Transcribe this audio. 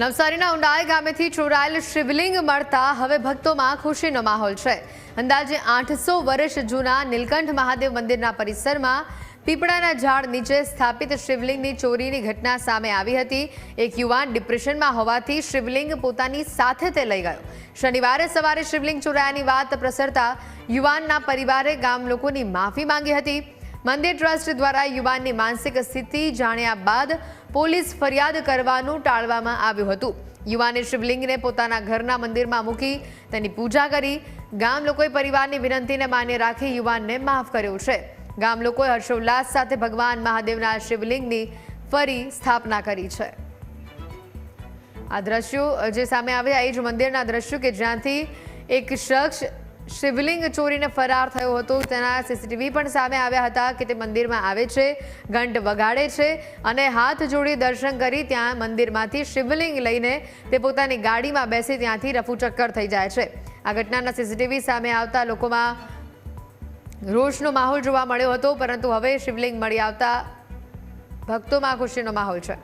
નવસારીના ઉંડાઈ ગામેથી ચોરાયેલ શિવલિંગ મળતા હવે ભક્તોમાં ખુશીનો માહોલ છે. અંદાજે આઠસો વર્ષ જૂના નીલકંઠ મહાદેવ મંદિરના પરિસરમાં પીપળાના ઝાડ નીચે સ્થાપિત શિવલિંગની ચોરીની ઘટના સામે આવી હતી. એક યુવાન ડિપ્રેશનમાં હોવાથી શિવલિંગ પોતાની સાથે તે લઈ ગયો. શનિવારે સવારે શિવલિંગ ચોરાયાની વાત પ્રસરતા યુવાનના પરિવારે ગામ લોકોની માફી માંગી હતી. મંદિર ટ્રસ્ટ દ્વારા યુવાનની માનસિક સ્થિતિ જાણ્યા બાદ પોલીસ ફરિયાદ કરવાનું ટાળવામાં આવ્યું હતું. યુવાને શિવલિંગને પોતાના ઘરના મંદિરમાં મૂકી તેની પૂજા કરી ગામ લોકોએ પરિવારની વિનંતીને માન્ય રાખી યુવાનને માફ કર્યો છે. ગામ લોકોએ હર્ષોલ્લાસ સાથે ભગવાન મહાદેવના શિવલિંગની ફરી સ્થાપના કરી છે. આ દ્રશ્યો જે સામે આવ્યા એ જ મંદિરના દ્રશ્યો કે જ્યાંથી એક શખ્સ શિવલિંગ ચોરીને ફરાર થયો હતો. તેના સીસીટીવી પણ સામે આવ્યા હતા કે તે મંદિરમાં આવે છે ઘંટ વગાડે છે અને હાથ જોડી દર્શન કરી ત્યાં મંદિરમાંથી શિવલિંગ લઈને તે પોતાની ગાડીમાં બેસી ત્યાંથી રફુચક્કર થઈ જાય છે. આ ઘટનાના સીસીટીવી સામે આવતા લોકોમાં રોષનો માહોલ જોવા મળ્યો હતો, પરંતુ હવે શિવલિંગ મળી આવતા ભક્તોમાં ખુશીનો માહોલ છે.